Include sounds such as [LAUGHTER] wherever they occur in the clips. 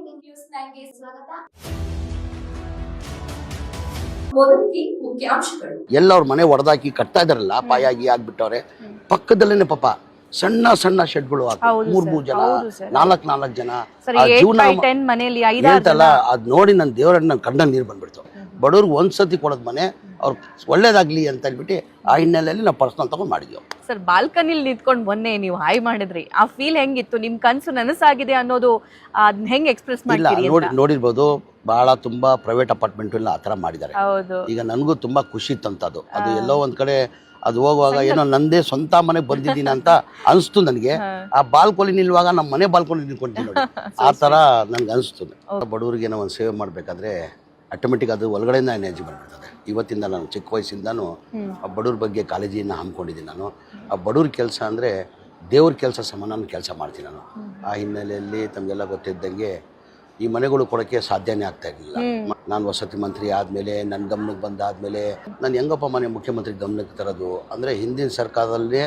News ನೈನ್ಗೆ ಸ್ವಾಗತ. ಮೊದಲಿಗೆ ಮುಖ್ಯಾಂಶಗಳು ಎಲ್ಲ ಅವ್ರ ಮನೆ ಒಡೆದಾಕಿ ಕಟ್ತಾ ಇದಾರಲ್ಲ ಪಾಯಾಗಿ ಆಗ್ಬಿಟ್ಟವ್ರೆ. ಪಕ್ಕದಲ್ಲೇನೆ ಪಾಪ ಸಣ್ಣ ಸಣ್ಣ ಶೆಡ್ಗಳು ಗಳು ಮೂರ್ ಮೂರ್ ಜನ. ನಾಲ್ಕ್ ನಾಲ್ಕ್ ಜನ. ಜೀವನ ಮನೆಯಲ್ಲಿ ಹೇಳ್ತಲ್ಲ ಅದ್ ನೋಡಿ ನನ್ನ ದೇವರನ್ನ ಕಂಡ ಕಣ್ಣಲ್ಲಿ ನೀರು ಬಂದ್ಬಿಡ್ತು. ಬಡವ್ರಿಗೆ ಒಂದ್ಸತಿ ಕೊಡೋದು ಮನೆ ಅವ್ರು ಒಳ್ಳೇದಾಗಲಿ ಅಂತ ಹೇಳ್ಬಿಟ್ಟು ಆ ಹಿನ್ನೆಲೆಯಲ್ಲಿ ನಾವು ಪರ್ಸನಲ್ ತಗೊಂಡ್ ಮಾಡಿದ್ವಿ ಸರ್ ಬಾಲ್ಕನಿಲಿ ನಿಂತ್ಕೊಂಡು ಮೊನ್ನೆ ನೀವು ಹಾಯ್ ಮಾಡಿದ್ರಿ. ಆ ಫೀಲ್ ಹೆಂಗಿತ್ತು? ನಿಮ್ಮ ಕನಸು ನನಸಾಗಿದೆ ಅನ್ನೋದು ಅದ್ನ ಹೆಂಗ್ ಎಕ್ಸ್ಪ್ರೆಸ್ ಇಲ್ಲ ನೋಡಿ ನೋಡಿರ್ಬೋದು ಬಹಳ ತುಂಬಾ ಪ್ರೈವೇಟ್ ಅಪಾರ್ಟ್ಮೆಂಟ್ ಎಲ್ಲ ಆತರ ಮಾಡಿದ್ದಾರೆ. ಹೌದು. ಈಗ ನನಗೂ ತುಂಬಾ ಖುಷಿ ಇತ್ತಂತದ್ದು ಅದು ಎಲ್ಲೋ ಒಂದ್ ಕಡೆ ಅದು ಹೋಗುವಾಗ ಏನೋ ನಂದೇ ಸ್ವಂತ ಮನೆಗೆ ಬಂದಿದ್ದೀನಿ ಅಂತ [LAUGHS] ಅನಿಸ್ತು ನನಗೆ. ಆ ಬಾಲ್ಕೊಲಿ ನಿಲ್ಲುವಾಗ ನಮ್ಮ ಮನೆ ಬಾಲ್ಕೊಲಿ ನಿಲ್ಕೊಂತೀನಿ ನೋಡಿ. [LAUGHS] ಆ ಥರ ನನಗೆ ಅನಿಸ್ತು. ಬಡವರಿಗೆ ಏನೋ ಒಂದು ಸೇವೆ ಮಾಡಬೇಕಾದ್ರೆ ಆಟೋಮೆಟಿಕ್ ಅದು ಒಳಗಡೆಯಿಂದ ಎನರ್ಜಿ ಬಂದ್ಬಿಡ್ತದೆ. ಇವತ್ತಿಂದ ನಾನು ಚಿಕ್ಕ ವಯಸ್ಸಿಂದನೂ ಆ ಬಡವ್ರ ಬಗ್ಗೆ ಕಾಳಜಿಯನ್ನು ಹಮ್ಮಿಕೊಂಡಿದ್ದೀನಿ ನಾನು. ಆ ಬಡವ್ರ ಕೆಲಸ ಅಂದರೆ ದೇವ್ರ ಕೆಲಸ ಸಮಾನ ಕೆಲಸ ಮಾಡ್ತೀನಿ ನಾನು. ಆ ಹಿನ್ನೆಲೆಯಲ್ಲಿ ತಮಗೆಲ್ಲ ಗೊತ್ತಿದ್ದಂಗೆ ಈ ಮನೆಗಳು ಕೊಡೋಕ್ಕೆ ಸಾಧ್ಯನೇ ಆಗ್ತಾ ಇರಲಿಲ್ಲ. ನಾನು ವಸತಿ ಮಂತ್ರಿ ಆದಮೇಲೆ ನನ್ನ ಗಮನಕ್ಕೆ ಬಂದಾದಮೇಲೆ ನಾನು ಹೆಂಗಪ್ಪ ಮನೆ ಮುಖ್ಯಮಂತ್ರಿ ಗಮನಕ್ಕೆ ತರೋದು? ಅಂದರೆ ಹಿಂದಿನ ಸರ್ಕಾರದಲ್ಲಿ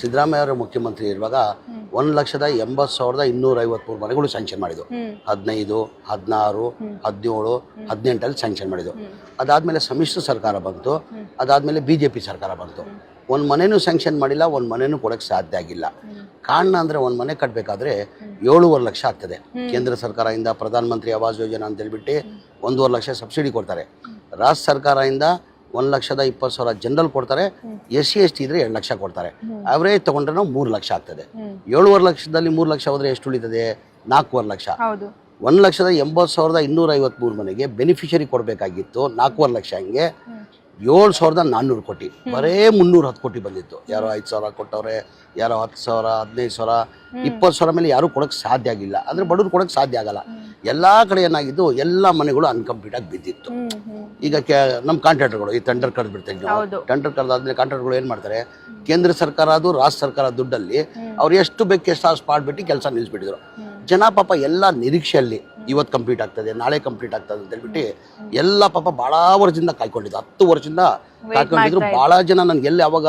ಸಿದ್ದರಾಮಯ್ಯ ಅವರು ಮುಖ್ಯಮಂತ್ರಿ ಇರುವಾಗ ಒಂದು ಲಕ್ಷದ ಎಂಬತ್ತು ಸಾವಿರದ ಇನ್ನೂರ ಐವತ್ಮೂರು ಮನೆಗಳು ಸ್ಯಾಂಕ್ಷನ್ ಮಾಡಿದ್ದು. ಹದಿನೈದು ಹದಿನಾರು ಹದಿನೇಳು ಹದಿನೆಂಟಲ್ಲಿ ಸ್ಯಾಂಕ್ಷನ್ ಮಾಡಿದ್ದು. ಅದಾದಮೇಲೆ ಸಮ್ಮಿಶ್ರ ಸರ್ಕಾರ ಬಂತು. ಅದಾದಮೇಲೆ ಬಿ ಜೆ ಪಿ ಸರ್ಕಾರ ಬಂತು. ಒಂದು ಮನೆನೂ ಸ್ಯಾಂಕ್ಷನ್ ಮಾಡಿಲ್ಲ ಒಂದು ಮನೆನೂ ಕೊಡೋಕ್ಕೆ ಸಾಧ್ಯ ಆಗಿಲ್ಲ. ಕಾರಣ ಅಂದರೆ ಒಂದು ಮನೆ ಕಟ್ಟಬೇಕಾದ್ರೆ ಏಳುವರೆ ಲಕ್ಷ ಆಗ್ತದೆ. ಕೇಂದ್ರ ಸರ್ಕಾರದಿಂದ ಪ್ರಧಾನ ಮಂತ್ರಿ ಆವಾಸ್ ಯೋಜನಾ ಅಂತ ಹೇಳ್ಬಿಟ್ಟು ಒಂದೂವರೆ ಲಕ್ಷ ಸಬ್ಸಿಡಿ ಕೊಡ್ತಾರೆ. ರಾಜ್ಯ ಸರ್ಕಾರದಿಂದ ಒಂದು ಲಕ್ಷದ ಇಪ್ಪತ್ತು ಸಾವಿರ ಜನರಲ್ ಕೊಡ್ತಾರೆ. ಎಸ್ ಸಿ ಎಸ್ ಟಿ ಇದ್ರೆ ಎರಡು ಲಕ್ಷ ಕೊಡ್ತಾರೆ. ಅವರೇಜ್ ತೊಗೊಂಡ್ರೆ ಮೂರು ಲಕ್ಷ ಆಗ್ತದೆ. ಏಳುವರೆ ಲಕ್ಷದಲ್ಲಿ ಮೂರು ಲಕ್ಷ ಹೋದರೆ ಎಷ್ಟು ಉಳಿತದೆ? ನಾಲ್ಕೂವರೆ ಲಕ್ಷ. ಒಂದು ಲಕ್ಷದ ಎಂಬತ್ತು ಸಾವಿರದ ಇನ್ನೂರ ಐವತ್ಮೂರು ಮನೆಗೆ ಬೆನಿಫಿಷರಿ ಕೊಡಬೇಕಾಗಿತ್ತು ನಾಲ್ಕೂವರೆ ಲಕ್ಷ ಹಂಗೆ. ಏಳು ಸಾವಿರದ ನಾನ್ನೂರು ಕೋಟಿ. ಬರೇ ಮುನ್ನೂರು ಹತ್ತು ಕೋಟಿ ಬಂದಿತ್ತು. ಯಾರೋ ಐದು ಸಾವಿರ ಕೊಟ್ಟವ್ರೆ ಯಾರೋ ಹತ್ತು ಸಾವಿರ ಹದಿನೈದು ಸಾವಿರ ಇಪ್ಪತ್ತು ಸಾವಿರ ಮೇಲೆ ಯಾರೂ ಕೊಡೋಕ್ಕೆ ಸಾಧ್ಯ ಆಗಿಲ್ಲ. ಅಂದರೆ ಬಡವ್ರು ಕೊಡೋಕ್ಕೆ ಸಾಧ್ಯ ಆಗಲ್ಲ. ಎಲ್ಲ ಕಡೆ ಏನಾಗಿದ್ದು ಎಲ್ಲ ಮನೆಗಳು ಅನ್ಕಂಪ್ಲೀಟ್ ಆಗಿ ಬಿದ್ದಿತ್ತು. ಈಗ ಕೆ ನಮ್ಮ ಕಾಂಟ್ರಾಕ್ಟರ್ಗಳು ಈ ಟೆಂಡರ್ ಕರೆದು ಬಿಡ್ತೀವಿ ನಾವು. ಟೆಂಡರ್ ಕರೆದಾದ್ಮೇಲೆ ಕಾಂಟ್ರಾಕ್ಟ್ಗಳು ಏನು ಮಾಡ್ತಾರೆ ಕೇಂದ್ರ ಸರ್ಕಾರ ಅದು ರಾಜ್ಯ ಸರ್ಕಾರ ದುಡ್ಡಲ್ಲಿ ಅವ್ರು ಎಷ್ಟು ಬೇಕು ಎಷ್ಟು ಅಷ್ಟು ಬಿಟ್ಟು ಕೆಲಸ ನಿಲ್ಲಿಸ್ಬಿಟ್ಟಿದ್ರು ಜನ ಪಾಪ ಎಲ್ಲ ನಿರೀಕ್ಷೆಯಲ್ಲಿ ಇವತ್ತು ಕಂಪ್ಲೀಟ್ ಆಗ್ತದೆ ನಾಳೆ ಕಂಪ್ಲೀಟ್ ಆಗ್ತದೆ ಅಂತ ಹೇಳ್ಬಿಟ್ಟು ಎಲ್ಲ ಪಾಪ ಭಾಳ ವರ್ಷದಿಂದ ಕಾಯ್ಕೊಂಡಿದ್ದು. ಹತ್ತು ವರ್ಷದಿಂದ ಕಾಯ್ಕೊಂಡಿದ್ರು. ಭಾಳ ಜನ ನನ್ಗೆ ಎಲ್ಲಿ ಅವಾಗ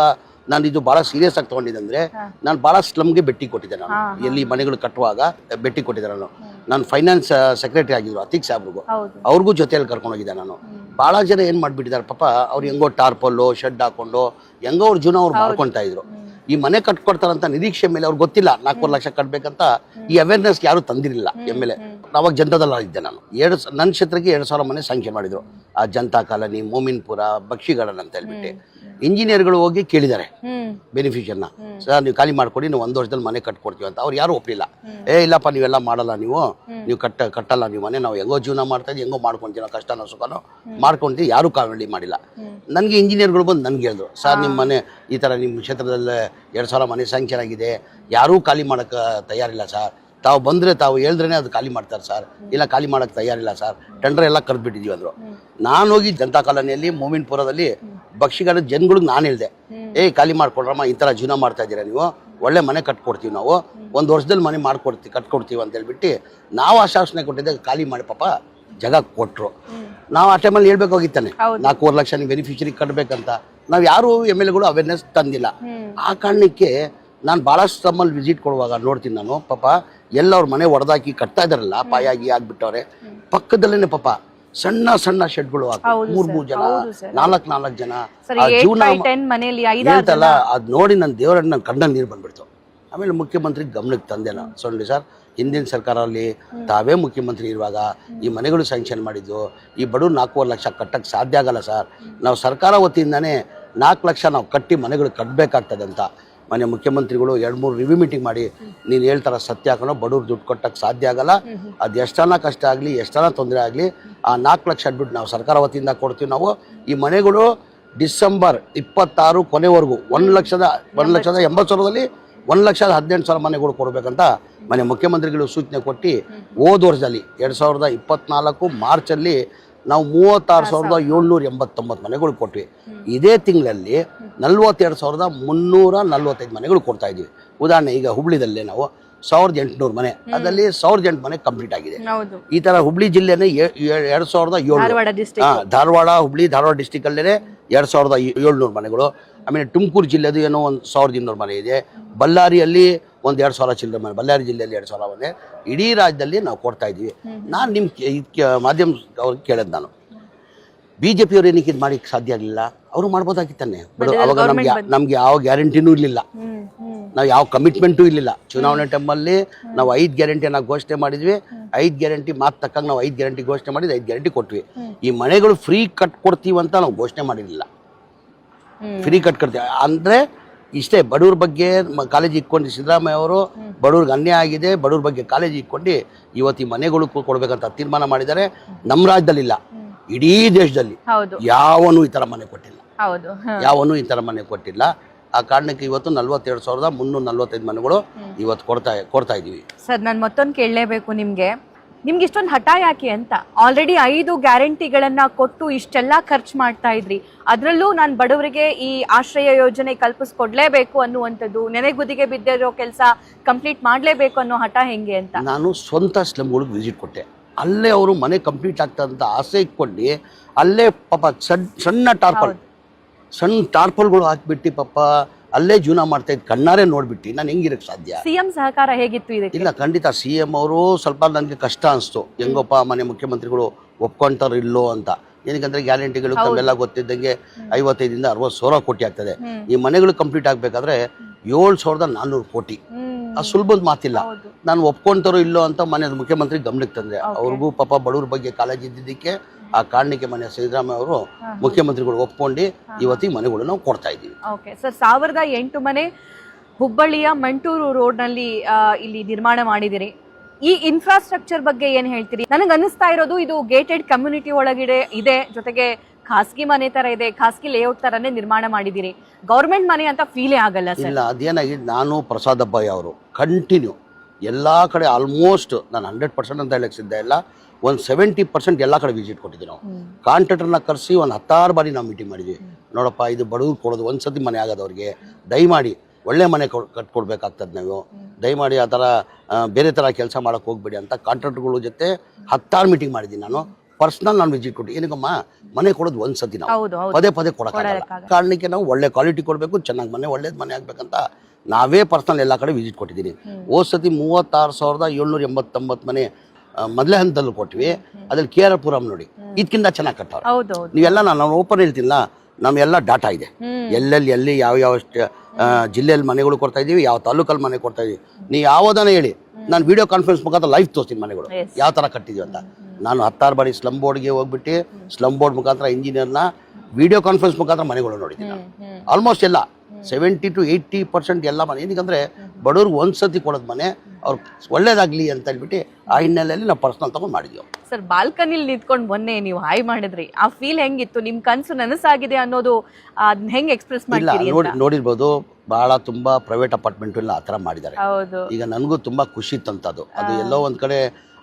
ನಾನು ಇದು ಭಾಳ ಸೀರಿಯಸ್ ಆಗಿ ತೊಗೊಂಡಿದ್ದೆ ಅಂದರೆ ನಾನು ಭಾಳ ಸ್ಲಮ್ಗೆ ಭೇಟಿ ಕೊಟ್ಟಿದ್ದೆ ನಾನು. ಎಲ್ಲಿ ಮನೆಗಳು ಕಟ್ಟುವಾಗ ಭೇಟಿ ಕೊಟ್ಟಿದ್ದೆ ನಾನು. ನಾನು ಫೈನಾನ್ಸ್ ಸೆಕ್ರೆಟರಿ ಆಗಿದ್ರು ಅತೀಕ್ ಸಾಹೇಬ್ರಿಗೂ ಹೌದು. ಅವ್ರಿಗೂ ಜೊತೆಯಲ್ಲಿ ಕರ್ಕೊಂಡೋಗಿದ್ದೆ ನಾನು. ಭಾಳ ಜನ ಏನು ಮಾಡಿಬಿಟ್ಟಿದ್ದಾರೆ ಪಾಪ ಅವ್ರು ಹೆಂಗೋ ಟಾರ್ಪಲ್ಲು ಶೆಡ್ ಹಾಕೊಂಡು ಹೆಂಗೋ ಅವ್ರ ಜೀವನ ಅವ್ರು ಮಾಡ್ಕೊಳ್ತಾ ಇದ್ರು. ಈ ಮನೆ ಕಟ್ಕೊಡ್ತಾರಂತ ನಿರೀಕ್ಷೆ ಮೇಲೆ ಅವ್ರಿಗೆ ಗೊತ್ತಿಲ್ಲ ನಾಲ್ಕೂವರೆ ಲಕ್ಷ ಕಟ್ಬೇಕಂತ ಈ ಅವೇರ್ನೆಸ್ ಯಾರು ತಂದಿರಲಿಲ್ಲ ಎಂ ಎಲ್ ಎ. ಅವಾಗ ಜನತಾದಲ್ಲ ಇದ್ದೆ ನಾನು. ಎರಡು ಸ- ನನ್ನ ಕ್ಷೇತ್ರಕ್ಕೆ ಎರಡು ಸಾವಿರ ಮನೆ ಸಂಖ್ಯೆ ಮಾಡಿದ್ರು. ಆ ಜನತಾ ಕಾಲನಿ ಮೋಮಿನ್ಪುರ ಬಕ್ಷಿಗಾರ್ಡನ್ ಅಂತ ಹೇಳ್ಬಿಟ್ಟು. ಇಂಜಿನಿಯರ್ಗಳು ಹೋಗಿ ಕೇಳಿದ್ದಾರೆ. ಬೆನಿಫಿಷಿಯರ್ನ. ಸರ್ ನೀವು ಖಾಲಿ ಮಾಡ್ಕೊಡಿ ನೀವು ಒಂದು ವರ್ಷದಲ್ಲಿ ಮನೆ ಕಟ್ಕೊಡ್ತೀವಿ ಅಂತ. ಅವ್ರು ಯಾರು ಒಪ್ಪಲಿಲ್ಲ ಏ ಇಲ್ಲಪ್ಪ ನೀವೆಲ್ಲ ಮಾಡಲ್ಲ ನೀವು. ನೀವು ಕಟ್ಟ ಕಟ್ಟಲ್ಲ ನೀವು ಮನೆ. ನಾವು ಹೆಂಗೋ ಜೀವನ ಮಾಡ್ತಾ ಇದ್ದೀವಿ ಹೆಂಗೋ ಮಾಡ್ಕೊಂತೀವಿ ನಾವು ಕಷ್ಟನೋ ಸುಖನೋ ಮಾಡ್ಕೊಂತೀವಿ ಯಾರು ಕಾವಳಿ ಮಾಡಿಲ್ಲ. ನನಗೆ ಇಂಜಿನಿಯರ್ಗಳು ಬಂದು ನನಗೆ ಹೇಳಿದ್ರು ಸರ್ ನಿಮ್ಮ ಮನೆ ಈ ಥರ ನಿಮ್ಮ ಕ್ಷೇತ್ರದಲ್ಲೇ ಎರಡು ಸಾವಿರ ಮನೆ ಸಂಖ್ಯೆ ಆಗಿದೆ ಯಾರೂ ಖಾಲಿ ಮಾಡೋಕ್ಕೆ ತಯಾರಿಲ್ಲ ಸರ್. ತಾವು ಬಂದರೆ ತಾವು ಹೇಳಿದ್ರೇ ಅದು ಖಾಲಿ ಮಾಡ್ತಾರೆ ಸರ್. ಇಲ್ಲ ಖಾಲಿ ಮಾಡೋಕ್ಕೆ ತಯಾರಿಲ್ಲ ಸರ್. ಟೆಂಡರ್ ಎಲ್ಲ ಕರೆದ್ಬಿಟ್ಟಿದ್ದೀವಿ ಅಂದರು. ನಾನು ಹೋಗಿ ಜನತಾ ಕಾಲೋನಿಯಲ್ಲಿ ಮೋಮಿನ್ಪುರದಲ್ಲಿ ಬಕ್ಷಿಗಾರ ಜನಗಳಿಗೆ ನಾನು ಹೇಳಿದೆ. ಏಯ್ ಖಾಲಿ ಮಾಡ್ಕೊಡ್ರಮ್ಮ ಈ ಥರ ಜೀವನ ಮಾಡ್ತಾ ಇದ್ದೀರಾ ನೀವು? ಒಳ್ಳೆ ಮನೆ ಕಟ್ಕೊಡ್ತೀವಿ ನಾವು. ಒಂದು ವರ್ಷದಲ್ಲಿ ಮನೆ ಮಾಡ್ಕೊಡ್ತೀವಿ ಕಟ್ಕೊಡ್ತೀವಿ ಅಂತ ಹೇಳ್ಬಿಟ್ಟು ನಾವು ಆಶಾಸನೆ ಕೊಟ್ಟಿದ್ದೆ ಖಾಲಿ ಮಾಡಿ ಪಾಪ ಜಾಗ ಕೊಟ್ಟರು ನಾವು ಆ ಟೈಮಲ್ಲಿ ಹೇಳ್ಬೇಕಾಗಿತ್ತಾನೆ. ನಾಲ್ಕೂವರೆ ಲಕ್ಷ ನೀವು ಬೆನಿಫಿಷರಿ ಕಟ್ಟಬೇಕಂತ ನಾವು ಯಾರು ಎಂ ಎಲ್ ಎಗಳು ಅವೇರ್ನೆಸ್ ತಂದಿಲ್ಲ. ಆ ಕಾರಣಕ್ಕೆ ನಾನು ಭಾಳಷ್ಟು ತಮ್ಮಲ್ಲಿ ವಿಸಿಟ್ ಕೊಡುವಾಗ ನೋಡ್ತೀನಿ ನಾನು. ಪಾಪ ಎಲ್ಲ ಅವ್ರ ಮನೆ ಒಡೆದಾಕಿ ಕಟ್ತಾ ಇದಾರಲ್ಲ ಪಾಯಾಗಿ ಆಗ್ಬಿಟ್ಟವ್ರೆ. ಪಕ್ಕದಲ್ಲೇನೆ ಪಾಪ ಸಣ್ಣ ಸಣ್ಣ ಶೆಡ್ಗಳು ಮೂರ್ ಮೂರ್ ಜನ. ನಾಲ್ಕ್ ನಾಲ್ಕ್ ಜನ. ಜೀವನ ಹೇಳ್ತಲ್ಲ ಅದ್ ನೋಡಿ ನನ್ನ ದೇವರನ್ನ ನನ್ನ ಕಣ್ಣಲ್ಲಿ ನೀರು ಬಂದ್ಬಿಡ್ತು. ಆಮೇಲೆ ಮುಖ್ಯಮಂತ್ರಿ ಗಮನಕ್ಕೆ ತಂದೆ ನಾನು ಸೊಳ್ಳಿ ಸರ್ ಹಿಂದಿನ ಸರ್ಕಾರದಲ್ಲಿ ತಾವೇ ಮುಖ್ಯಮಂತ್ರಿ ಇರುವಾಗ ಈ ಮನೆಗಳು ಸ್ಯಾಂಕ್ಷನ್ ಮಾಡಿದ್ದು ಈ ಬಡವ್ರು ನಾಲ್ಕೂವರೆ ಲಕ್ಷ ಕಟ್ಟಕ್ಕೆ ಸಾಧ್ಯ ಆಗಲ್ಲ ಸರ್. ನಾವು ಸರ್ಕಾರ ವತಿಯಿಂದಾನೇ ನಾಲ್ಕು ಲಕ್ಷ ನಾವು ಕಟ್ಟಿ ಮನೆಗಳು ಕಟ್ಟಬೇಕಾಗ್ತದೆ ಅಂತ. ಮನೆ ಮುಖ್ಯಮಂತ್ರಿಗಳು ಎರಡು ಮೂರು ರಿವ್ಯೂ ಮೀಟಿಂಗ್ ಮಾಡಿ ನೀನು ಹೇಳ್ತಾರ ಸತ್ಯ ಹಾಕೋಣ ಬಡವ್ರು ದುಡ್ಡು ಕೊಟ್ಟಕ್ಕೆ ಸಾಧ್ಯ ಆಗಲ್ಲ. ಅದು ಎಷ್ಟನ ಕಷ್ಟ ಆಗಲಿ ಎಷ್ಟನ ತೊಂದರೆ ಆಗಲಿ ಆ ನಾಲ್ಕು ಲಕ್ಷ ದುಡ್ಡು ನಾವು ಸರ್ಕಾರ ವತಿಯಿಂದ ಕೊಡ್ತೀವಿ ನಾವು. ಈ ಮನೆಗಳು ಡಿಸೆಂಬರ್ ಇಪ್ಪತ್ತಾರು ಕೊನೆವರೆಗೂ ಒಂದು ಲಕ್ಷದ ಒಂದು ಲಕ್ಷದ ಎಂಬತ್ತು ಸಾವಿರದಲ್ಲಿ ಒಂದು ಲಕ್ಷದ ಹದಿನೆಂಟು ಸಾವಿರ ಮನೆಗಳು ಕೊಡಬೇಕಂತ ಮನೆ ಮುಖ್ಯಮಂತ್ರಿಗಳು ಸೂಚನೆ ಕೊಟ್ಟು ಹೋದ ವರ್ಷದಲ್ಲಿ ಎರಡು ಸಾವಿರದ ಇಪ್ಪತ್ನಾಲ್ಕು ಮಾರ್ಚಲ್ಲಿ ನಾವು ಮೂವತ್ತಾರು ಸಾವಿರದ ಏಳ್ನೂರ ಎಂಬತ್ತೊಂಬತ್ತು ಮನೆಗಳು ಕೊಟ್ವಿ. ಇದೇ ತಿಂಗಳಲ್ಲಿ ನಲ್ವತ್ತೆರಡು ಸಾವಿರದ ಮುನ್ನೂರ ನಲ್ವತ್ತೈದು ಮನೆಗಳು ಕೊಡ್ತಾ ಇದ್ದೀವಿ ಉದಾಹರಣೆ ಈಗ ಹುಬ್ಳಿದಲ್ಲೇ ನಾವು ಸಾವಿರದ ಎಂಟುನೂರು ಮನೆ. ಅದರಲ್ಲಿ ಸಾವಿರದ ಎಂಟು ಮನೆ ಕಂಪ್ಲೀಟ್ ಆಗಿದೆ. ಈ ತರ ಹುಬ್ಳಿ ಜಿಲ್ಲೆನೇ ಎರಡು ಸಾವಿರದ ಏಳು ಧಾರವಾಡ ಹುಬ್ಳಿ ಧಾರವಾಡ ಡಿಸ್ಟಿಕ್ ಅಲ್ಲೇ ಎರಡು ಸಾವಿರದ ಏಳ್ನೂರು ಮನೆಗಳು. ಆಮೇಲೆ ತುಮಕೂರು ಜಿಲ್ಲೆದು ಏನೋ ಒಂದು ಸಾವಿರದ ಇನ್ನೂರು ಮನೆ ಇದೆ. ಬಳ್ಳಾರಿಯಲ್ಲಿ ಒಂದು ಎರಡು ಸಾವಿರ ಚಿಲ್ಲರೆ ಮನೆ ಬಳ್ಳಾರಿ ಜಿಲ್ಲೆಯಲ್ಲಿ ಎರಡು ಸಾವಿರ ಮನೆ. ಇಡೀ ರಾಜ್ಯದಲ್ಲಿ ನಾವು ಕೊಡ್ತಾ ಇದ್ದೀವಿ. ನಾನು ನಿಮ್ಮ ಮಾಧ್ಯಮ ಅವ್ರಿಗೆ ಕೇಳೋದು ನಾನು. ಬಿ ಜೆ ಪಿಯವ್ರು ಏನಕ್ಕೆ ಇದು ಮಾಡಿಕ್ ಸಾಧ್ಯ ಆಗಲಿಲ್ಲ? ಅವರು ಮಾಡ್ಬೋದಾಗಿತ್ತಾನೆ ಅವಾಗ ನಮ್ಗೆ ನಮ್ಗೆ ಯಾವ ಗ್ಯಾರಂಟಿನೂ ಇರಲಿಲ್ಲ. ನಾವು ಯಾವ ಕಮಿಟ್ಮೆಂಟು ಇರಲಿಲ್ಲ. ಚುನಾವಣೆ ಟೈಮಲ್ಲಿ ನಾವು ಐದು ಗ್ಯಾರಂಟಿಯನ್ನು ಘೋಷಣೆ ಮಾಡಿದ್ವಿ. ಐದು ಗ್ಯಾರಂಟಿ ಮಾತು ತಕ್ಕಂಗೆ ನಾವು ಐದು ಗ್ಯಾರಂಟಿ ಘೋಷಣೆ ಮಾಡಿದ್ವಿ ಐದು ಗ್ಯಾರಂಟಿ ಕೊಟ್ವಿ. ಈ ಮನೆಗಳು ಫ್ರೀ ಕಟ್ ಕೊಡ್ತೀವಿ ಅಂತ ನಾವು ಘೋಷಣೆ ಮಾಡಿರಲಿಲ್ಲ. ಫ್ರೀ ಕಟ್ ಕೊಡ್ತೀವಿ ಅಂದರೆ ಇಷ್ಟೇ ಬಡವ್ರ ಬಗ್ಗೆ ಕಾಲೇಜ್ ಇಕ್ಕೊಂಡು ಇಟ್ಕೊಂಡು ಸಿದ್ದರಾಮಯ್ಯ ಅವರು ಬಡವ್ರಿಗೆ ಅನ್ಯಾಯ ಆಗಿದೆ ಬಡವ್ರ ಬಗ್ಗೆ ಕಾಲೇಜ್ ಇಟ್ಕೊಂಡು ಇವತ್ತು ಈ ಮನೆಗಳು ಕೊಡ್ಬೇಕಂತ ತೀರ್ಮಾನ ಮಾಡಿದ್ದಾರೆ. ನಮ್ಮ ರಾಜ್ಯದಲ್ಲಿಲ್ಲ ಇಡೀ ದೇಶದಲ್ಲಿ ಯಾವನು ಈ ಥರ ಮನೆ ಕೊಟ್ಟಿಲ್ಲ. ಯಾವನು ಈ ಥರ ಮನೆ ಕೊಟ್ಟಿಲ್ಲ. ಆ ಕಾರಣಕ್ಕೆ ಇವತ್ತು ನಲ್ವತ್ತೆರಡು ಸಾವಿರದ ಮುನ್ನೂರ ನಲ್ವತ್ತೈದು ಮನೆಗಳು ಇವತ್ತು ಕೊಡ್ತಾ ಕೊಡ್ತಾ ಇದ್ದೀವಿ. ಸರ್ ನಾನು ಮತ್ತೊಂದು ಕೇಳಲೇಬೇಕು ನಿಮಗೆ. ನಿಮ್ಗೆ ಇಷ್ಟೊಂದು ಹಠ ಯಾಕೆ ಅಂತ? ಆಲ್ರೆಡಿ ಐದು ಗ್ಯಾರಂಟಿಗಳನ್ನ ಕೊಟ್ಟು ಇಷ್ಟೆಲ್ಲ ಖರ್ಚು ಮಾಡ್ತಾ ಇದ್ರಿ. ಅದರಲ್ಲೂ ನಾನು ಬಡವರಿಗೆ ಈ ಆಶ್ರಯ ಯೋಜನೆ ಕಲ್ಪಿಸ್ಕೊಡ್ಲೇಬೇಕು ಅನ್ನುವಂಥದ್ದು ನೆನೆಗುದಿಗೆ ಬಿದ್ದಿರೋ ಕೆಲಸ ಕಂಪ್ಲೀಟ್ ಮಾಡಲೇಬೇಕು ಅನ್ನೋ ಹಠ ಹೆಂಗೆ ಅಂತ? ನಾನು ಸ್ವಂತ ಸ್ಲಮ್ಗಳಿಗೆ ವಿಸಿಟ್ ಕೊಟ್ಟೆ. ಅಲ್ಲೇ ಅವರು ಮನೆ ಕಂಪ್ಲೀಟ್ ಆಗ್ತದಂತ ಆಸೆ ಇಟ್ಕೊಂಡು ಅಲ್ಲೇ ಪಾಪ ಸಣ್ಣ ಸಣ್ಣ ಟಾರ್ಪಲ್ ಸಣ್ಣ ಟಾರ್ಪಲ್ಗಳು ಹಾಕ್ಬಿಟ್ಟು ಪಾಪ ಅಲ್ಲೇ ಜೀವನ ಮಾಡ್ತಾ ಇದ್ದು ಕಣ್ಣಾರೆ ನೋಡ್ಬಿಟ್ಟು. ನಾನು ಹೆಂಗಿರಕ್ಕೆ ಸಾಧ್ಯ? ಸಿಎಂ ಸಹಕಾರ ಹೇಗಿತ್ತು ಇದಕ್ಕೆ? ಇಲ್ಲ ಖಂಡಿತ ಸಿ ಎಂ ಅವರು ಸ್ವಲ್ಪ ನನಗೆ ಕಷ್ಟ ಅನಿಸ್ತು. ಹೆಂಗಪ್ಪ ಮನೆ ಮುಖ್ಯಮಂತ್ರಿಗಳು ಒಪ್ಕೊಂತಾರ ಇಲ್ಲೋ ಅಂತ. ಏನಕ್ಕಂದ್ರೆ ಗ್ಯಾರಂಟಿಗಳು ತಮ್ಮೆಲ್ಲ ಗೊತ್ತಿದ್ದಂಗೆ ಐವತ್ತೈದಿಂದ ಅರವತ್ತು ಸಾವಿರ ಕೋಟಿ ಆಗ್ತದೆ. ಈ ಮನೆಗಳು ಕಂಪ್ಲೀಟ್ ಆಗಬೇಕಾದ್ರೆ ಏಳು ಸಾವಿರದ ನಾನ್ನೂರು ಕೋಟಿ. ಆ ಸುಲಭದ ಮಾತಿಲ್ಲ. ನಾನು ಒಪ್ಕೊಂತಾರೋ ಇಲ್ಲೋ ಅಂತ ಮನೆ ಮುಖ್ಯಮಂತ್ರಿ ಗಮನಕ್ಕೆ ತಂದೆ. ಅವ್ರಿಗೂ ಪಾಪ ಬಡವ್ರ ಬಗ್ಗೆ ಕಾಳಜಿ ಇದ್ದಿದ್ದಕ್ಕೆ ಆ ಕಾರಣಕ್ಕೆ ಮನೆ ಸಿದ್ದರಾಮಯ್ಯ ಅವರು ಮುಖ್ಯಮಂತ್ರಿಗಳು ಒಪ್ಕೊಂಡು ಇವತ್ತಿಗೆ ಮನೆಗಳು ನಾವು ಕೊಡ್ತಾ ಇದ್ದೀವಿ. ಓಕೆ ಸರ್ ಸಾವಿರದ ಎಂಟು ಮನೆ ಹುಬ್ಬಳ್ಳಿಯ ಮಂಟೂರು ರೋಡ್ನಲ್ಲಿ ನಲ್ಲಿ ಇಲ್ಲಿ ನಿರ್ಮಾಣ ಮಾಡಿದಿರಿ. ಈ ಇನ್ಫ್ರಾಸ್ಟ್ರಕ್ಚರ್ ಬಗ್ಗೆ ಏನ್ ಹೇಳ್ತೀರಿ? ನನಗೆ ಅನ್ನಿಸ್ತಾ ಇರೋದು ಇದು ಗೇಟೆಡ್ ಕಮ್ಯುನಿಟಿ ಒಳಗಿದೆ ಇದೆ. ಜೊತೆಗೆ ಖಾಸಗಿ ಮನೆ ತರ ಇದೆ ಖಾಸಗಿ ಲೇಔಟ್ ತರನೇ ನಿರ್ಮಾಣ ಮಾಡಿದಿರಿ ಗೌರ್ಮೆಂಟ್ ಮನೆ ಅಂತ ಫೀಲೇ ಆಗಲ್ಲ ಸರ್? ಇಲ್ಲ ಅದೇನಾಗಿದೆ ನಾನು ಪ್ರಸಾದ್ ಅಬ್ಬಾಯಿ ಅವರು ಕಂಟಿನ್ಯೂ ಎಲ್ಲ ಕಡೆ ಆಲ್ಮೋಸ್ಟ್ ನಾನು ಹಂಡ್ರೆಡ್ ಪರ್ಸೆಂಟ್ ಅಂತ ಹೇಳಕ್ ಸಿದ್ಧ ಇಲ್ಲ. ಒಂದು ಸೆವೆಂಟಿ ಪರ್ಸೆಂಟ್ ಎಲ್ಲ ಕಡೆ ವಿಸಿಟ್ ಕೊಟ್ಟಿದ್ದೀವಿ ನಾವು. ಕಾಂಟ್ರಾಕ್ಟರ್ನ ಕರೆಸಿ ಒಂದು ಹತ್ತಾರು ಬಾರಿ ನಾವು ಮೀಟಿಂಗ್ ಮಾಡಿದ್ವಿ. ನೋಡಪ್ಪ ಇದು ಬಡವ್ರು ಕೊಡೋದು ಒಂದು ಸತಿ ಮನೆ ಆಗೋದು ಅವ್ರಿಗೆ. ದಯಮಾಡಿ ಒಳ್ಳೆ ಮನೆ ಕೊಡ್- ಕಟ್ಕೊಡ್ಬೇಕಾಗ್ತದೆ ನಾವು. ದಯಮಾಡಿ ಆ ಥರ ಬೇರೆ ಥರ ಕೆಲಸ ಮಾಡೋಕೆ ಹೋಗ್ಬೇಡಿ ಅಂತ ಕಾಂಟ್ರಾಕ್ಟ್ಗಳ ಜೊತೆ ಹತ್ತಾರು ಮೀಟಿಂಗ್ ಮಾಡಿದ್ದೀನಿ ನಾನು. ಪರ್ಸ್ನಲ್ ನಾನು ವಿಸಿಟ್ ಕೊಟ್ಟು ಏನಕ್ಕಮ್ಮ? ಮನೆ ಕೊಡೋದು ಒಂದು ಸತಿ ನಾವು. ಪದೇ ಪದೇ ಕೊಡೋಕ್ಕಾಗಲ್ಲ. ಕಾರಣಕ್ಕೆ ನಾವು ಒಳ್ಳೆ ಕ್ವಾಲಿಟಿ ಕೊಡಬೇಕು ಚೆನ್ನಾಗಿ ಮನೆ ಒಳ್ಳೇದು ಮನೆ ಆಗ್ಬೇಕಂತ ನಾವೇ ಪರ್ಸನಲ್ ಎಲ್ಲ ಕಡೆ ವಿಸಿಟ್ ಕೊಟ್ಟಿದ್ದೀನಿ. ಹೋದ ಸತಿ ಮೂವತ್ತಾರು ಸಾವಿರದ ಏಳ್ನೂರ ಎಂಬತ್ತೊಂಬತ್ತು ಮನೆ ಮೊದಲೇ ಹಂತದಲ್ಲಿ ಕೊಟ್ವಿ ಅದ್ರಲ್ಲಿ ಕೆ ಆರ್ ಪುರಂ ನೋಡಿ. ಇದಕ್ಕಿಂತ ಚೆನ್ನಾಗಿ ಕಟ್ಟವ್ರು. ನೀವೆಲ್ಲ ನಾನು ಓಪನ್ ಹೇಳ್ತೀನಿಲ್ಲ ನಮ್ಮೆಲ್ಲ ಡಾಟಾ ಇದೆ. ಎಲ್ಲೆಲ್ಲಿ ಎಲ್ಲಿ ಯಾವ ಯಾವ ಜಿಲ್ಲೆಯಲ್ಲಿ ಮನೆಗಳು ಕೊಡ್ತಾ ಇದೀವಿ ಯಾವ ತಾಲೂಕಲ್ಲಿ ಮನೆ ಕೊಡ್ತಾ ಇದೀವಿ ನೀವು ಯಾವುದನ್ನ ಹೇಳಿ. ನಾನು ವಿಡಿಯೋ ಕಾನ್ಫರೆನ್ಸ್ ಮುಖಾಂತರ ಲೈವ್ ತೋರಿಸ್ತೀನಿ ಮನೆಗಳು. ಯಾವ ಥರ ಕಟ್ಟಿದೀವಿ ಅಂತ. ನಾನು ಹತ್ತಾರು ಬಾರಿ ಸ್ಲಮ್ ಬೋರ್ಡ್ಗೆ ಹೋಗ್ಬಿಟ್ಟು ಸ್ಲಮ್ ಬೋರ್ಡ್ ಮುಖಾಂತರ ಇಂಜಿನಿಯರ್ನ ವಿಡಿಯೋ ಕಾನ್ಫರೆನ್ಸ್ ಮುಖಾಂತರ ಮನೆಗಳು ನೋಡಿದ್ದೀನಿ ಆಲ್ಮೋಸ್ಟ್ ಎಲ್ಲ. ಸೆವೆಂಟಿ ಟು ಏಯ್ಟಿ ಪರ್ಸೆಂಟ್ ಎಲ್ಲ ಮನೆ. ಏನಕ್ಕೆ ಬಡವ್ರಿಗೆ ಒಂದು ಸತಿ ಕೊಡೋದು ಮನೆ. ಅವ್ರು ಒಳ್ಳೇದಾಗ್ಲಿ ಅಂತ ಹೇಳ್ಬಿಟ್ಟು ಆ ಹಿನ್ನೆಲೆಯಲ್ಲಿ ನಾವು ಪರ್ಸನಲ್ ತಗೊಂಡು ಮಾಡಿದ್ವಿ. ಸರ್ ಬಾಲ್ಕನಿಲಿ ನಿಂತ್ಕೊಂಡು ಮೊನ್ನೆ ನೀವು ಹಾಯ್ ಮಾಡಿದ್ರಿ. ಆ ಫೀಲ್ ಹೆಂಗಿತ್ತು? ನಿಮ್ ಕನಸು ನನಸಾಗಿದೆ ಅನ್ನೋದು ಅದ್ನ ಹೆಂಗ್ ಎಕ್ಸ್ಪ್ರೆಸ್ ಮಾಡಿಲ್ಲ ನೋಡಿ ನೋಡಿರ್ಬೋದು ಬಹಳ ತುಂಬಾ ಪ್ರೈವೇಟ್ ಅಪಾರ್ಟ್ಮೆಂಟ್ ಎಲ್ಲ ಆ ಥರ ಮಾಡಿದ್ದಾರೆ. ಈಗ ನನಗೂ ತುಂಬಾ ಖುಷಿ ತಂತದ್ದು ಅದು ಎಲ್ಲೋ ಒಂದ್ ಕಡೆ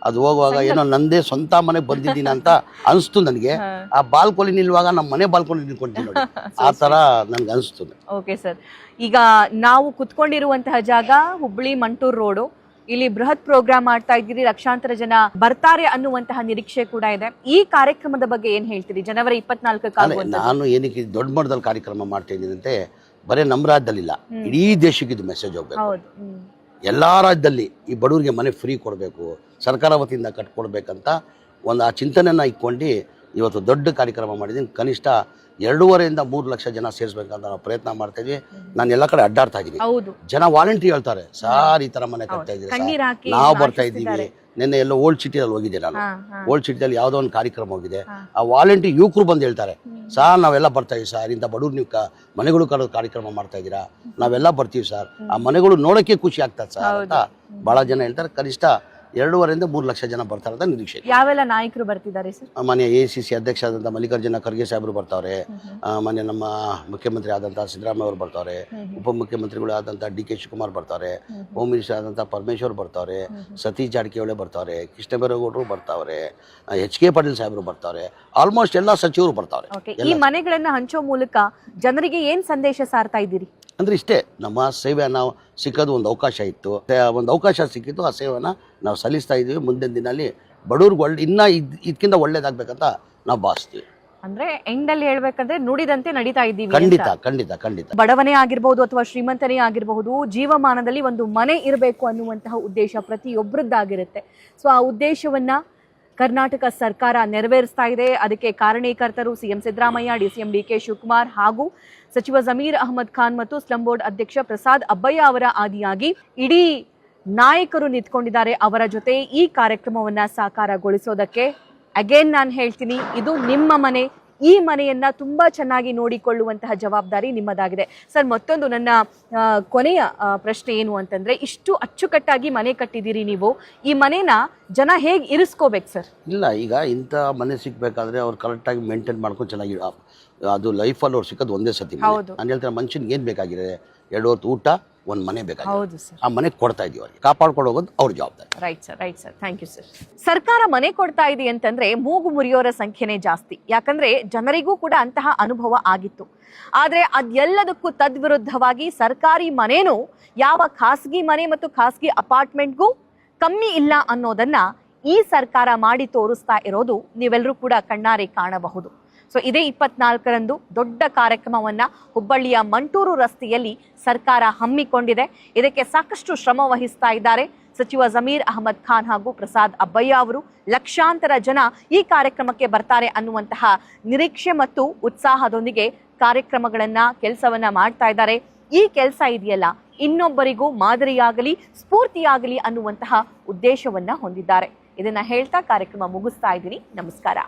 ಅದು ಹೋಗುವಾಗ ಏನೋ ನಂದೇ ಸ್ವಂತ ಮನೆಗೆ ಬಂದಿದ್ದೀನಿ ಅಂತ ಅನಿಸ್ತು ನನಗೆ. ಆ ಬಾಲ್ಕೊಲಿ ನಿಲ್ಲುವಾಗ ನಮ್ಮ ಮನೆ ಬಾಲ್ಕೊಲಿ ನಿಲ್ಕೊಂತೀನಿ ನೋಡಿ. [LAUGHS] ಆ ಥರ ನನಗೆ ಅನಿಸ್ತು. ಓಕೆ ಸರ್ ಈಗ ನಾವು ಕುತ್ಕೊಂಡಿರುವಂತಹ ಜಾಗ ಹುಬ್ಳಿ ಮಂಟೂರ್ ರೋಡು. ಇಲ್ಲಿ ಬೃಹತ್ ಪ್ರೋಗ್ರಾಮ್ ಮಾಡ್ತಾ ಇದ್ದೀರಿ ಲಕ್ಷಾಂತರ ಜನ ಬರ್ತಾರೆ ಅನ್ನುವಂತಹ ನಿರೀಕ್ಷೆ ಕೂಡ ಇದೆ. ಈ ಕಾರ್ಯಕ್ರಮದ ಬಗ್ಗೆ ಏನ್ ಹೇಳ್ತೀರಿ? ಜನವರಿ ಇಪ್ಪತ್ನಾಲ್ಕು ನಾನು ಏನಕ್ಕೆ ದೊಡ್ಡ ಮಟ್ಟದಲ್ಲಿ ಕಾರ್ಯಕ್ರಮ ಮಾಡ್ತಾ ಇದ್ದೀನಂತೆ ಬರೀ ನಮ್ಮ ರಾಜ್ಯದಲ್ಲಿಲ್ಲ ಇಡೀ ದೇಶಕ್ಕೆ ಇದು ಮೆಸೇಜ್ ಹೋಗ್ಬೇಕು. ಎಲ್ಲ ರಾಜ್ಯದಲ್ಲಿ ಈ ಬಡವರಿಗೆ ಮನೆ ಫ್ರೀ ಕೊಡಬೇಕು, ಸರ್ಕಾರ ವತಿಯಿಂದ ಕಟ್ಕೊಡ್ಬೇಕಂತ ಒಂದು ಆ ಚಿಂತನೆಯನ್ನು ಇಟ್ಕೊಂಡು ಇವತ್ತು ದೊಡ್ಡ ಕಾರ್ಯಕ್ರಮ ಮಾಡಿದ್ದೀನಿ. ಕನಿಷ್ಠ ಎರಡೂವರೆಯಿಂದ ಮೂರು ಲಕ್ಷ ಜನ ಸೇರಿಸ್ಬೇಕಂತ ನಾವು ಪ್ರಯತ್ನ ಮಾಡ್ತಾ ಇದ್ವಿ. ನಾನು ಎಲ್ಲ ಕಡೆ ಅಡ್ಡಾಡ್ತಾ ಇದ್ದೀನಿ ಜನ ವಾಲಂಟಿ ಹೇಳ್ತಾರೆ ಸಾರ್ ಈ ತರ ಮನೆ ಕಟ್ತಾ ಸರ್? ನಾವು ಬರ್ತಾ. ಇದ್ದೀವಿ. ನಿನ್ನೆ ಎಲ್ಲೋ ಓಲ್ಡ್ ಸಿಟಿಯಲ್ಲಿ ಹೋಗಿದ್ದೆ ನಾನು. ಓಲ್ಡ್ ಸಿಟಿಯಲ್ಲಿ ಯಾವುದೋ ಒಂದು ಕಾರ್ಯಕ್ರಮ ಹೋಗಿದೆ. ಆ ವಾಲಂಟಿ ಯುವಕರು ಬಂದು ಹೇಳ್ತಾರೆ ಸರ್ ನಾವೆಲ್ಲ ಬರ್ತಾ ಇದೀವಿ ಸರ್ ಇಂಥ ಬಡವ್ರು ನೀವು ಕ- ಮನೆಗಳು ಕರೋದು ಕಾರ್ಯಕ್ರಮ ಮಾಡ್ತಾ ಇದ್ದೀರಾ? ನಾವೆಲ್ಲ ಬರ್ತೀವಿ ಸರ್. ಆ ಮನೆಗಳು ನೋಡೋಕ್ಕೆ ಖುಷಿ ಆಗ್ತದೆ ಸರ್ ಅಂತ ಭಾಳ ಜನ ಹೇಳ್ತಾರೆ. ಕನಿಷ್ಠ ಎರಡೂವರೆಯಿಂದ ಮೂರು ಲಕ್ಷ ಜನ ಬರ್ತಾರೆ ಅಂತ ನಿರೀಕ್ಷೆ ಇದೆ. ಯಾವೆಲ್ಲ ನಾಯಕರು ಬರ್ತಿದ್ದಾರೆ ಸರ್? ಮಾನ್ಯ ಮನೆ ಎ ಸಿ ಸಿ ಅಧ್ಯಕ್ಷ ಆದಂಥ ಮಲ್ಲಿಕಾರ್ಜುನ ಖರ್ಗೆ ಸಾಹೇಬರು ಬರ್ತಾರೆ ಆ, ಮನೆ ನಮ್ಮ ಮುಖ್ಯಮಂತ್ರಿ ಆದಂಥ ಸಿದ್ದರಾಮಯ್ಯ ಅವರು ಬರ್ತಾವ್ರೆ. ಉಪಮುಖ್ಯಮಂತ್ರಿಗಳು ಆದಂಥ ಡಿ ಕೆ ಶಿವಕುಮಾರ್ ಬರ್ತಾರೆ ಹೋಮ್ ಮಿನಿಸ್ಟರ್ ಆದಂಥ ಪರಮೇಶ್ವರ್ ಬರ್ತಾವ್ರೆ. ಸತೀಶ್ ಜಾರಕಿಹೊಳಿ ಬರ್ತಾವ್ರೆ. ಕೃಷ್ಣಬೈರೇಗೌಡರು ಬರ್ತಾವ್ರೆ. ಎಚ್ ಕೆ ಪಾಟೀಲ್ ಸಾಹೇಬರು ಬರ್ತಾರೆ ಆಲ್ಮೋಸ್ಟ್ ಎಲ್ಲ ಸಚಿವರು ಬರ್ತಾವ್ರೆ. ಓಕೆ ಈ ಮನೆಗಳನ್ನ ಹಂಚೋ ಮೂಲಕ ಜನರಿಗೆ ಏನ್ ಸಂದೇಶ ಸಾರ್ತಾ ಇದ್ದೀರಿ? ಅಂದ್ರೆ ಇಷ್ಟೇ ನಮ್ಮ ಸೇವೆ ನಾವು ಸಿಕ್ಕೋದು ಒಂದು ಅವಕಾಶ ಇತ್ತು. ಒಂದು ಅವಕಾಶ ಸಿಕ್ಕಿತ್ತು ಆ ಸೇವೆನ ನಾವು ಸಲ್ಲಿಸ್ತಾ ಇದ್ದೀವಿ. ಮುಂದಿನ ದಿನಲ್ಲಿ ಬಡವ್ರಿಗೆ ಒಳ್ಳೆ ಇನ್ನೂ ಇದ್ ಇದಕ್ಕಿಂತ ಒಳ್ಳೇದಾಗಬೇಕಂತ ನಾವು ಭಾವಿಸ್ತೀವಿ. ಅಂದ್ರೆ ಎಂಡ್ ಅಲ್ಲಿ ಹೇಳ್ಬೇಕಂದ್ರೆ ನುಡಿದಂತೆ ನಡೀತಾ ಇದ್ದೀವಿ ಖಂಡಿತ ಖಂಡಿತ ಖಂಡಿತ. ಬಡವನೇ ಆಗಿರ್ಬಹುದು ಅಥವಾ ಶ್ರೀಮಂತನೇ ಆಗಿರಬಹುದು ಜೀವಮಾನದಲ್ಲಿ ಒಂದು ಮನೆ ಇರಬೇಕು ಅನ್ನುವಂತಹ ಉದ್ದೇಶ ಪ್ರತಿಯೊಬ್ಬರದ್ದಾಗಿರುತ್ತೆ ಸೊ ಆ ಉದ್ದೇಶವನ್ನ ಕರ್ನಾಟಕ ಸರ್ಕಾರ ನೆರವೇರಿಸ್ತಾ ಇದೆ. ಅದಕ್ಕೆ ಕಾರಣೀಕರ್ತರು CM Siddaramaiah, DCM D K Shivakumar ಹಾಗೂ ಸಚಿವ ಜಮೀರ್ ಅಹಮದ್ ಖಾನ್ ಮತ್ತು ಸ್ಲಂ ಬೋರ್ಡ್ ಅಧ್ಯಕ್ಷ ಪ್ರಸಾದ್ ಅಬ್ಬಯ್ಯ ಅವರ ಆದಿಯಾಗಿ ಇಡೀ ನಾಯಕರು ನಿಂತ್ಕೊಂಡಿದ್ದಾರೆ. ಅವರ ಜೊತೆ ಈ ಕಾರ್ಯಕ್ರಮವನ್ನು ಸಾಕಾರಗೊಳಿಸೋದಕ್ಕೆ. ಅಗೇನ್ ನಾನು ಹೇಳ್ತೀನಿ, ಇದು ನಿಮ್ಮ ಮನೆ ಈ ಮನೆಯನ್ನ ತುಂಬಾ ಚೆನ್ನಾಗಿ ನೋಡಿಕೊಳ್ಳುವಂತಹ ಜವಾಬ್ದಾರಿ ನಿಮ್ಮದಾಗಿದೆ. ಸರ್ ಮತ್ತೊಂದು ನನ್ನ ಕೊನೆಯ ಪ್ರಶ್ನೆ ಏನು ಅಂತಂದ್ರೆ ಇಷ್ಟು ಅಚ್ಚುಕಟ್ಟಾಗಿ ಮನೆ ಕಟ್ಟಿದ್ದೀರಿ ನೀವು. ಈ ಮನೆನ ಜನ ಹೇಗೆ ಇರಿಸ್ಕೋಬೇಕು ಸರ್? ಇಲ್ಲ ಈಗ ಇಂಥ ಮನೆ ಸಿಗ್ಬೇಕಾದ್ರೆ ಅವ್ರು ಕರೆಕ್ಟಾಗಿ ಮೇಂಟೈನ್ ಮಾಡ್ಕೊಂಡು ಚೆನ್ನಾಗಿ ಅದು ಲೈಫಲ್ಲಿ ಅವ್ರು ಸಿಕ್ಕೋದು ಒಂದೇ ಸತಿ ಹೌದು. ನಾನು ಹೇಳ್ತಾರೆ ಮನುಷ್ಯನಿಗೆ ಏನು ಬೇಕಾಗಿದೆ ಎರಡು ಹೊತ್ತು ಊಟ ಒಂದು ಮನೆ ಬೇಕಾಗಿದೆ ಹೌದು ಸರ್. ಆ ಮನೆ ಕೊಡ್ತಾ ಇದೀವಿ ಅವ್ರಿಗೆ. ಕಾಪಾಡ್ಕೊಂಡು ಹೋಗೋದು ಅವ್ರ ಜವಾಬ್ದಾರಿ. Right sir right sir thank you sir ಸರ್ಕಾರ ಮನೆ ಕೊಡ್ತಾ ಇದೆ ಅಂತಂದ್ರೆ ಮೂಗು ಮುರಿಯೋರ ಸಂಖ್ಯೆನೇ ಜಾಸ್ತಿ. ಯಾಕಂದ್ರೆ ಜನರಿಗೂ ಕೂಡ ಅಂತಹ ಅನುಭವ ಆಗಿತ್ತು. ಆದ್ರೆ ಅದೆಲ್ಲದಕ್ಕೂ ತದ್ವಿರುದ್ಧವಾಗಿ ಸರ್ಕಾರಿ ಮನೇನು ಯಾವ ಖಾಸಗಿ ಮನೆ ಮತ್ತು ಖಾಸಗಿ ಅಪಾರ್ಟ್ಮೆಂಟ್ಗೂ ಕಮ್ಮಿ ಇಲ್ಲ ಅನ್ನೋದನ್ನ ಈ ಸರ್ಕಾರ ಮಾಡಿ ತೋರಿಸ್ತಾ ಇರೋದು ನೀವೆಲ್ಲರೂ ಕೂಡ ಕಣ್ಣಾರೆ ಕಾಣಬಹುದು. ಸೊ ಇದೇ ಇಪ್ಪತ್ನಾಲ್ಕರಂದು ದೊಡ್ಡ ಕಾರ್ಯಕ್ರಮವನ್ನು ಹುಬ್ಬಳ್ಳಿಯ ಮಂಟೂರು ರಸ್ತೆಯಲ್ಲಿ ಸರ್ಕಾರ ಹಮ್ಮಿಕೊಂಡಿದೆ. ಇದಕ್ಕೆ ಸಾಕಷ್ಟು ಶ್ರಮ ವಹಿಸ್ತಾ ಇದ್ದಾರೆ ಸಚಿವ ಜಮೀರ್ ಅಹಮದ್ ಖಾನ್ ಹಾಗೂ ಪ್ರಸಾದ್ ಅಬ್ಬಯ್ಯ ಅವರು. ಲಕ್ಷಾಂತರ ಜನ ಈ ಕಾರ್ಯಕ್ರಮಕ್ಕೆ ಬರ್ತಾರೆ ಅನ್ನುವಂತಹ ನಿರೀಕ್ಷೆ ಮತ್ತು ಉತ್ಸಾಹದೊಂದಿಗೆ ಕಾರ್ಯಕ್ರಮಗಳನ್ನು, ಕೆಲಸವನ್ನು ಮಾಡ್ತಾ ಇದ್ದಾರೆ. ಈ ಕೆಲಸ ಇದೆಯಲ್ಲ, ಇನ್ನೊಬ್ಬರಿಗೂ ಮಾದರಿಯಾಗಲಿ, ಸ್ಫೂರ್ತಿಯಾಗಲಿ ಅನ್ನುವಂತಹ ಉದ್ದೇಶವನ್ನು ಹೊಂದಿದ್ದಾರೆ. ಇದನ್ನು ಹೇಳ್ತಾ ಕಾರ್ಯಕ್ರಮ ಮುಗಿಸ್ತಾ ಇದ್ದೀನಿ. ನಮಸ್ಕಾರ.